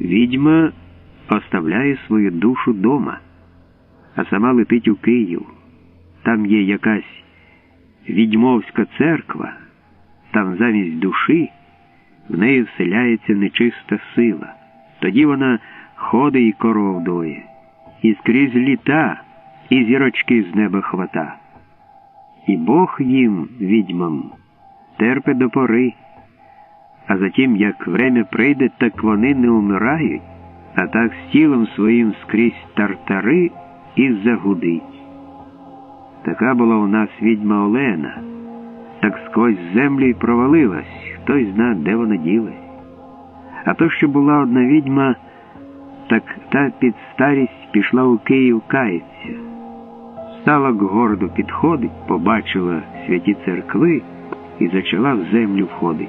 Відьма оставляє свою душу дома, а сама летить у Київ. Там є якась відьмовська церква, там замість душі в неї вселяється нечиста сила. Тоді вона ходить і коров доє, і скрізь літа, і зірочки з неба хвата. І Бог їм, відьмам, терпе до пори. А затім, як время прийде, так вони не умирають, а так з тілом своїм скрізь тартари і загудить. Така була у нас відьма Олена, так сквозь землю й провалилась, хтось зна, де вона ділась. А то, що була одна відьма, так та під старість пішла у Київ кається. Стала к горду підходить, побачила святі церкви і почала в землю входить.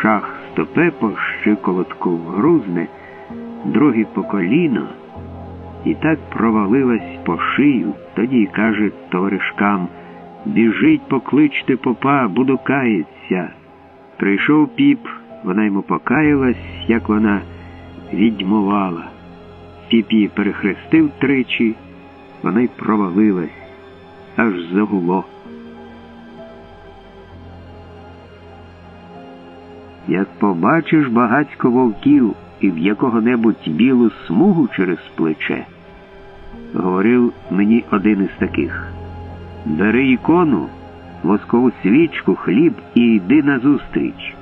Шах стопе по щиколотку грузне, другий по коліно, і так провалилась по шию, тоді каже товаришкам Біжить, покличте попа, буду кається. Прийшов піп, вона йому покаялась, як вона відьмувала. Піп її перехрестив тричі, вона й провалилась, аж загуло. Як побачиш багацько вовків і в якого-небудь білу смугу через плече, говорив мені один із таких. Бери ікону, воскову свічку, хліб і йди назустріч.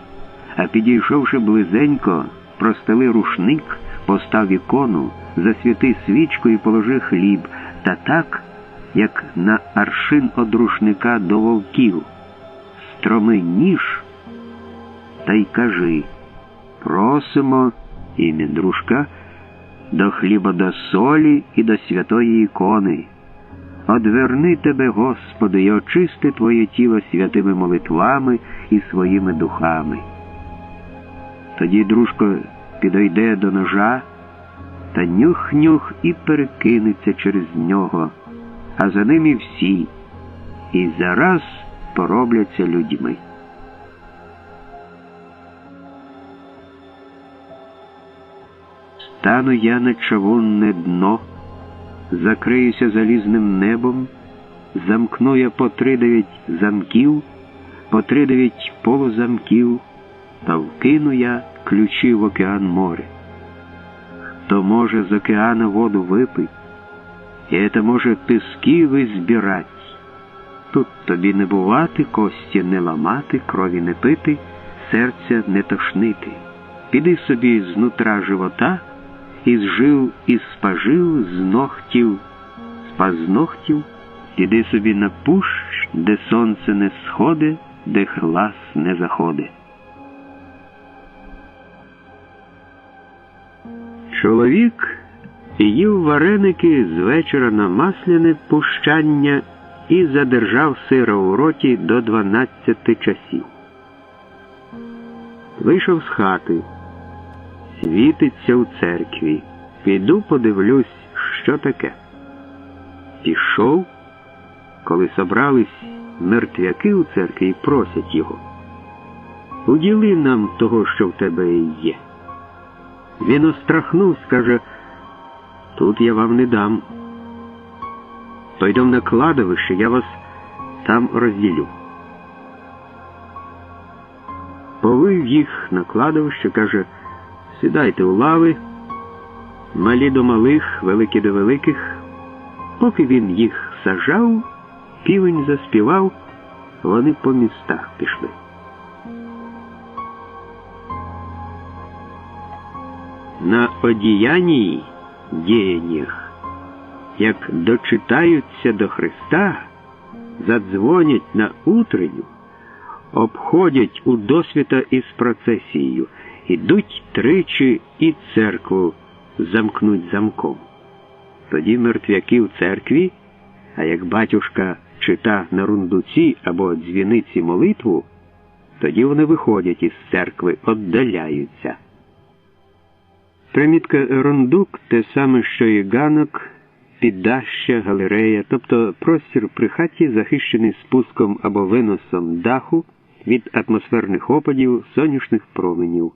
А підійшовши близенько, простели рушник, постав ікону, засвіти свічку і положи хліб, та так, як на аршин од рушника до вовків. Строми ніж та й кажи просимо ім'я дружка до хліба до солі і до святої ікони. Одверни тебе, Господи, і очисти Твоє тіло святими молитвами і своїми духами. Тоді дружко підойде до ножа та нюх-нюх і перекинеться через нього, а за ним і всі, і зараз поробляться людьми. Стану я на чавунне дно, закриюся залізним небом, замкну я по три дев'ять замків, по три дев'ять полузамків, та вкину я ключі в океан море. Хто може з океана воду випить, і это може пески визбирать. Тут тобі не бувати, кості не ламати, крові не пити, серця не тошнити. Піди собі знутра живота із жил, із спажив, з ногтів, з пазногтів, іди собі на пущ, де сонце не сходи, де глас не заходи. Чоловік їв вареники з вечора на масляне пущання і задержав сира у роті до дванадцяти часів. Вийшов з хати світиться у церкві. Піду подивлюсь, що таке. Пішов, коли собрались мертвяки у церкві і просять його. Уділи нам того, що в тебе є. Він острахнув, скаже, тут я вам не дам. Пойдем на кладовище, я вас там розділю. Повив їх на кладовище, каже, Сідайте у лави, малі до малих, великі до великих. Поки він їх сажав, півень заспівав, вони по містах пішли. На одіянні діяннях, як дочитаються до Христа, задзвонять на утренню, обходять у досвіта із процесією. Ідуть тричі і церкву замкнуть замком. Тоді мертвяки в церкві, а як батюшка чита на рундуці або дзвіниці молитву, тоді вони виходять із церкви, віддаляються. Примітка рундук те саме, що і ганок, піддаща, галерея, тобто простір при хаті, захищений спуском або виносом даху від атмосферних опадів сонячних променів.